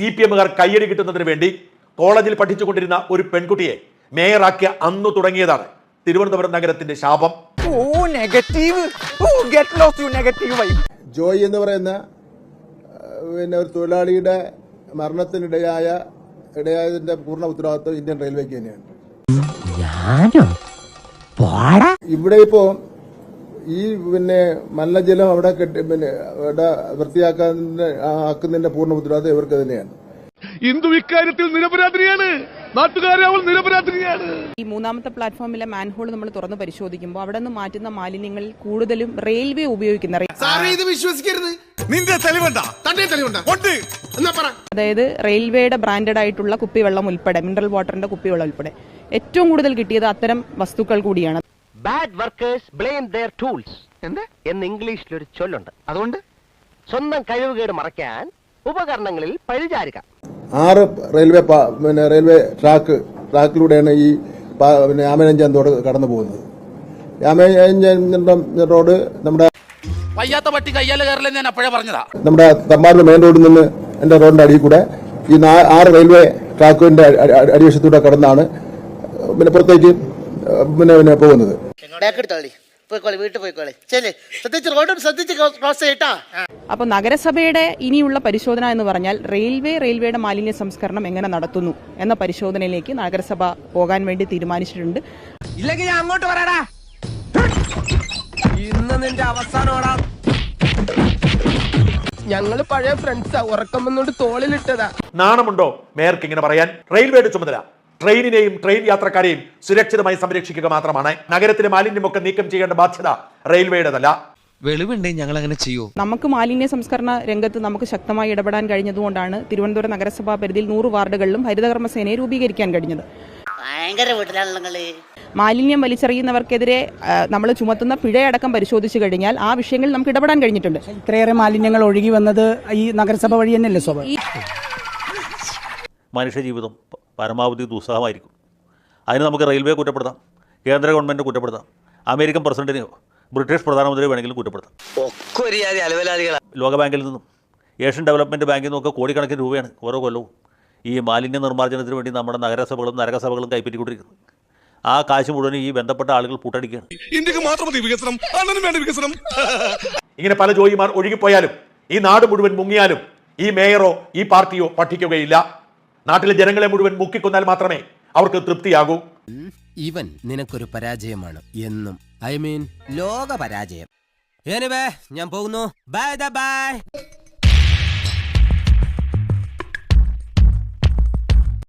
C P എമ്മുകാർ കയ്യടി കിട്ടുന്നതിന് വേണ്ടി കോളേജിൽ പഠിച്ചുകൊണ്ടിരുന്ന ഒരു പെൺകുട്ടിയെ മേയറാക്കിയ അന്നു തുടങ്ങിയതാണ് തിരുവനന്തപുരം നഗരത്തിന്റെ ശാപം. ഓ negative oh get lost you negative vibe joy എന്ന് പറയുന്ന പിന്നെ ഒരു തൊഴിലാളിയുടെ മരണത്തിനിടയായ ഇടയായതിന്റെ പൂർണ ഉത്തരവാദിത്വം ഇന്ത്യൻ റെയിൽവേക്ക് തന്നെയാണ്. ഇവിടെ ഇപ്പോ ഈ പിന്നെ മലിനജലം അവിടെ കെട്ടി പിന്നെ അവിടെ വൃത്തിയാക്കാൻ ആക്കുന്നതിന്റെ പൂർണ ഉത്തരവാദിത്വം ഇവർക്ക് തന്നെയാണ്. ഹിന്ദു ഇക്കാര്യത്തിൽ നിരപരാധിനിയാണ്. നാട്ടുകാരെ അവൾ നിരപരാധിനിയാണ്. ഈ മൂന്നാമത്തെ പ്ലാറ്റ്ഫോമിലെ മാൻഹോൾ നമ്മൾ തുറന്ന് പരിശോധിക്കുമ്പോൾ അവിടെ നിന്ന് മാറ്റുന്ന മാലിന്യങ്ങൾ കൂടുതലും റെയിൽവേ ഉപയോഗിക്കുന്ന ഇത് വിശ്വസിക്കരുത്. നിന്റെ തെളിവുണ്ട? തന്റെ തെളിവുണ്ട? ഉണ്ട് എന്നാ പറ. അതായത് റെയിൽവേയുടെ ബ്രാൻഡഡ് ആയിട്ടുള്ള കുപ്പിവെള്ളം ഉൾപ്പെടെ മിനറൽ വാട്ടറിന്റെ കുപ്പിവെള്ളം ഉൾപ്പെടെ. ഏറ്റവും കൂടുതൽ കിട്ടിയത് അത്തരം വസ്തുക്കൾ കൂടിയാണ്. Bad workers blame their tools എന്ത്? എന്ന് ഇംഗ്ലീഷിൽ ഒരു ചൊല്ലുണ്ട്. അതുകൊണ്ട്? സ്വന്തം കഴിവുകേട് മറയ്ക്കാൻ ഉപകരണങ്ങളിൽ പഴുചാരുക ആറ് റെയിൽവേ പിന്നെ റെയിൽവേ ട്രാക്ക് ട്രാക്കിലൂടെയാണ് ഈ പിന്നെ രാമനഞ്ചാൻ റോഡ് കടന്നു പോകുന്നത്. രാമനഞ്ചാൻ റോഡ് നമ്മുടെ വയ്യാത്ത പട്ടി കയ്യാലെ കയറില്ല ഞാൻ അപ്പോഴേ പറഞ്ഞതാ. നമ്മുടെ തമ്പാനൂർ മെയിൻ റോഡിൽ നിന്ന് എന്റെ റോഡിന്റെ അടിയിൽ കൂടെ ഈ ആറ് റെയിൽവേ ട്രാക്കിന്റെ അടി- അടി- അടിവശത്തൂടെ കടന്നാണ്. പിന്നെ പുറത്തേക്ക് പിന്നെ പിന്നെ പോകുന്നത്. അപ്പൊ നഗരസഭയുടെ ഇനിയുള്ള പരിശോധന എന്ന് പറഞ്ഞാൽ റെയിൽവേ റെയിൽവേയുടെ മാലിന്യ സംസ്കരണം എങ്ങനെ നടത്തുന്നു എന്ന പരിശോധനയിലേക്ക് നഗരസഭ പോകാൻ വേണ്ടി തീരുമാനിച്ചിട്ടുണ്ട്. ഇല്ലെങ്കിൽ ഞാൻ അങ്ങോട്ട് വരാടാ. ഇന്ന് നിന്റെ അവസാനോടാ ഞങ്ങൾ പഴയ ഫ്രണ്ട്സാ ഉറക്കം വന്നോണ്ട് തോളിലിട്ടതാ. നാണമുണ്ടോ മേയർക്ക് ഇങ്ങനെ പറയാൻ? റെയിൽവേയുടെ ചുമതല. ട്രെയിനിനെയും ട്രെയിൻ യാത്രക്കാരെയും സുരക്ഷിതമായി സംരക്ഷിക്കുക മാത്രമാണ്. നഗരത്തിലെ മാലിന്യമൊക്കെ നീക്കം ചെയ്യേണ്ട ബാധ്യത റെയിൽവേയുടേതല്ല. വെളിവുണ്ടെങ്കിൽ ഞങ്ങൾ അങ്ങനെ ചെയ്യൂ? നമുക്ക് മാലിന്യ സംസ്കരണ രംഗത്ത് നമുക്ക് ശക്തമായി ഇടപെടാൻ കഴിഞ്ഞതുകൊണ്ടാണ് തിരുവനന്തപുരം നഗരസഭാ പരിധിയിൽ നൂറ് വാർഡുകളിലും ഹരിതകർമ്മസേനയെ രൂപീകരിക്കാൻ കഴിഞ്ഞത്. ഭയങ്കര വീട്ടിലാണല്ലോ മാലിന്യം വലിച്ചെറിയുന്നവർക്കെതിരെ നമ്മൾ ചുമത്തുന്ന പിഴയടക്കം പരിശോധിച്ചു കഴിഞ്ഞാൽ ആ വിഷയങ്ങളിൽ നമുക്ക് ഇടപെടാൻ കഴിഞ്ഞിട്ടുണ്ട്. ഇത്രയേറെ മാലിന്യങ്ങൾ ഒഴുകി വന്നത് ഈ നഗരസഭ വഴി തന്നെയല്ലേ സ്വാഭാവിക മനുഷ്യജീവിതം പരമാവധി ദുസ്സഹമായിരിക്കും. അതിന് നമുക്ക് റെയിൽവേ കുറ്റപ്പെടുത്താം. കേന്ദ്ര ഗവൺമെന്റ് കുറ്റപ്പെടുത്താം. അമേരിക്കൻ പ്രസിഡന്റിനെയോ ബ്രിട്ടീഷ് പ്രധാനമന്ത്രിയോ വേണമെങ്കിലും കുറ്റപ്പെടുത്താം. ലോകബാങ്കിൽ നിന്നും ഏഷ്യൻ ഡെവലപ്മെന്റ് ബാങ്കിൽ നിന്നൊക്കെ കോടിക്കണക്കിന് രൂപയാണ് ഓരോ കൊല്ലവും ഈ മാലിന്യ നിർമ്മാർജനത്തിന് വേണ്ടി നമ്മുടെ നഗരസഭകളും നരകസഭകളും കൈപ്പറ്റിക്കൊണ്ടിരിക്കുന്നത്. ആ കാശ് മുഴുവൻ ഈ ബന്ധപ്പെട്ട ആളുകൾ പൂട്ടടിക്കുകയാണ്. ഇന്ത്യയ്ക്ക് മാത്രം മതി വികസനം. വേണ്ട വികസനം. ഇങ്ങനെ പല ജോലിമാർ ഒഴുകിപ്പോയാലും ഈ നാട് മുഴുവൻ മുങ്ങിയാലും ഈ മേയറോ ഈ പാർട്ടിയോ പഠിക്കുകയില്ല. നാട്ടിലെ ജനങ്ങളെ മുഴുവൻ മുക്കിക്കൊന്നാൽ മാത്രമേ അവർക്ക് തൃപ്തിയാകൂ. ഇവൻ നിനക്കൊരു പരാജയമാണ് എന്നും. ഐ മീൻ ലോക പരാജയം. ഞാൻ പോകുന്നു. Bye bye